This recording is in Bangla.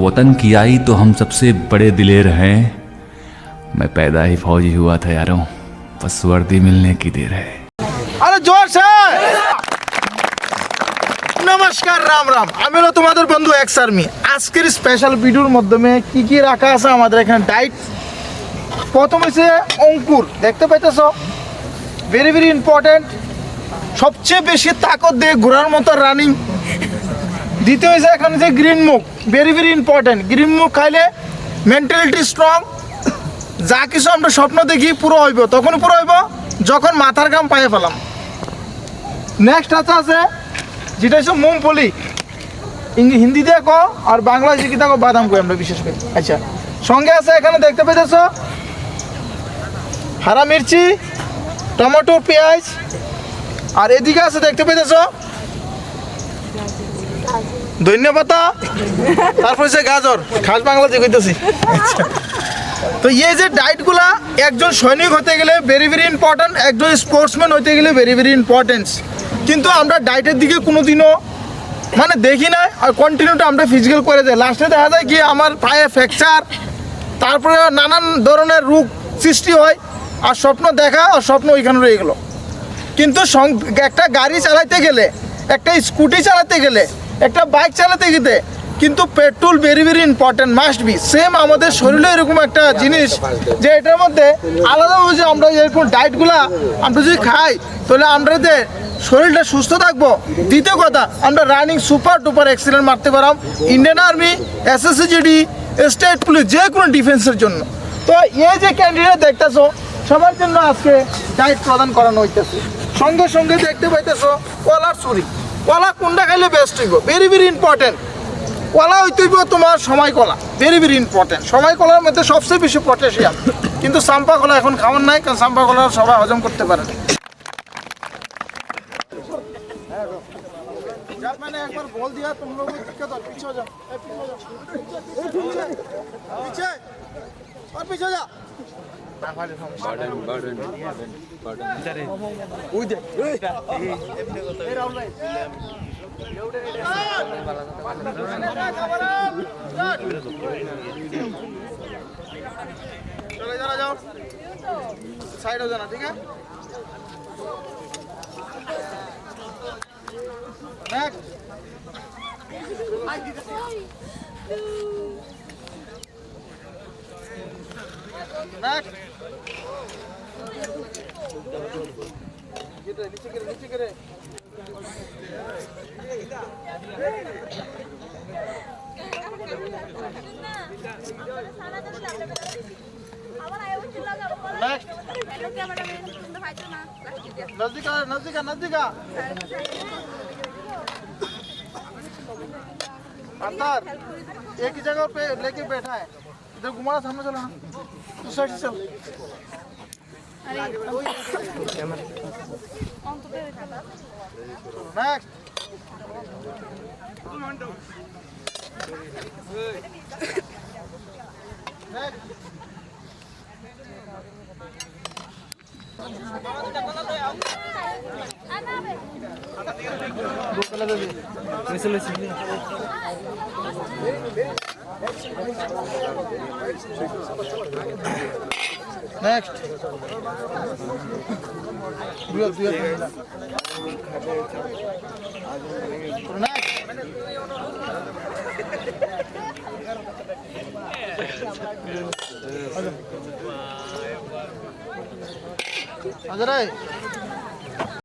वतन की आई तो हम सबसे बड़े दिलेर हैं मैं पैदा ही फौजी हुआ था यारों बस वर्दी मिलने की देर है আরে জোর সে নমস্কার রাম রাম আমি হলো তোমাদের বন্ধু এক্স আর্মি আজকের স্পেশাল ভিডিওর মাধ্যমে কি কি রাখা আছে আমাদের এখানে ডাইট প্রথম হচ্ছে অঙ্কুর দেখতে পাইতেছ ভেরি ভেরি ইম্পর্টেন্ট সবচেয়ে বেশি তাকত দিয়ে ঘোরার মতো রানিং দ্বিতীয় হয়েছে এখানে যে গ্রিন মুখ ভেরি ভেরি ইম্পর্টেন্ট গ্রিন মুখ খাইলে মেন্টালিটি স্ট্রং যা কিছু আমরা স্বপ্ন দেখি, পুরো হইব। তখন পুরো হইব, যখন মাথার গাম পায়ে ফেলাম। নেক্সট আছে আছে, যেটা হচ্ছে মুমফলি ইংলি হিন্দিতে ক আর বাংলা জিকিতে কো বাদাম কই আমরা বিশেষ করে। আচ্ছা সঙ্গে আছে এখানে দেখতে পেতেছ, হারা মির্চি টমেটো পেঁয়াজ, আর এদিকে আছে দেখতে পেতেছ ধন্যবাদ। তারপর হচ্ছে গাজর, খাস বাংলাতে কইতেছি। তো এই যে ডায়েটগুলা, একজন সৈনিক হতে গেলে ভেরি ভেরি ইম্পর্ট্যান্ট একজন স্পোর্টসম্যান হতে গেলে ভেরি ভেরি ইম্পর্টেন্স কিন্তু আমরা ডায়েটের দিকে কোনোদিনও মানে দেখি না, আর কন্টিনিউটা আমরা ফিজিক্যাল করে যাই। লাস্টে দেখা যায় কি, আমার পায়ে ফ্র্যাকচার তারপরে নানান ধরনের রোগ সৃষ্টি হয়, আর স্বপ্ন দেখা আর স্বপ্ন ওইখানে রয়ে গেলো। কিন্তু একটা গাড়ি চালাতে গেলে, একটা স্কুটি চালাতে গেলে একটা বাইক চালাতে গেলে কিন্তু petrol very very important must be same আমাদের শরীরে এরকম একটা জিনিস যে এটার মধ্যে আলাদাভাবে যে আমরা এরকম ডায়েটগুলা আমরা যদি খাই, তাহলে আমরা যে শরীরটা সুস্থ থাকব। দ্বিতীয় কথা, আমরা রানিং সুপার ডুপার এক্সিলেন্ট মারতে পারাম Indian army SSC GD state police যে কোনো ডিফেন্সের জন্য। তো এই যে ক্যান্ডিডেট দেখতেছো, সবার জন্য আজকে ডায়েট প্রদান করানো হইতেছে। সঙ্গে সঙ্গে দেখতে পাইতেছো, কলার চুরি কলা কোনটা খাইলে বেস্ট হইব ভেরি ভেরি ইম্পর্টেন্ট কলা হইতে হইব তোমার সময় কলা ভেরি ভেরি ইম্পর্টেন্ট সময় কলার মধ্যে সবচেয়ে বেশি পটাশিয়াম কিন্তু সাম্পা কলা এখন খাওয়ার নাই কারণ সাম্পা কলা সবাই হজম করতে পারে না যার মানে একবার বল দিয়া তোমরা ওই দিকে দাও, পিছে যাও এই পিছে যাও এই পিছে পিছে আর পিছে যা चले जरा जाओ साइड हो जाना চলে যারা যাও সাইড হয়ে জানা ঠিক আছে Next. नज़दीक नज़दीक नज़दीक अवतार एक ही जगह पे लेके बैठा है। इधर घुमाना सामने चलो ना उस साइड से चल नेक्स्ट नेक्स्ट নেক্সট দুই দুই নেক্সট আচ্ছা রে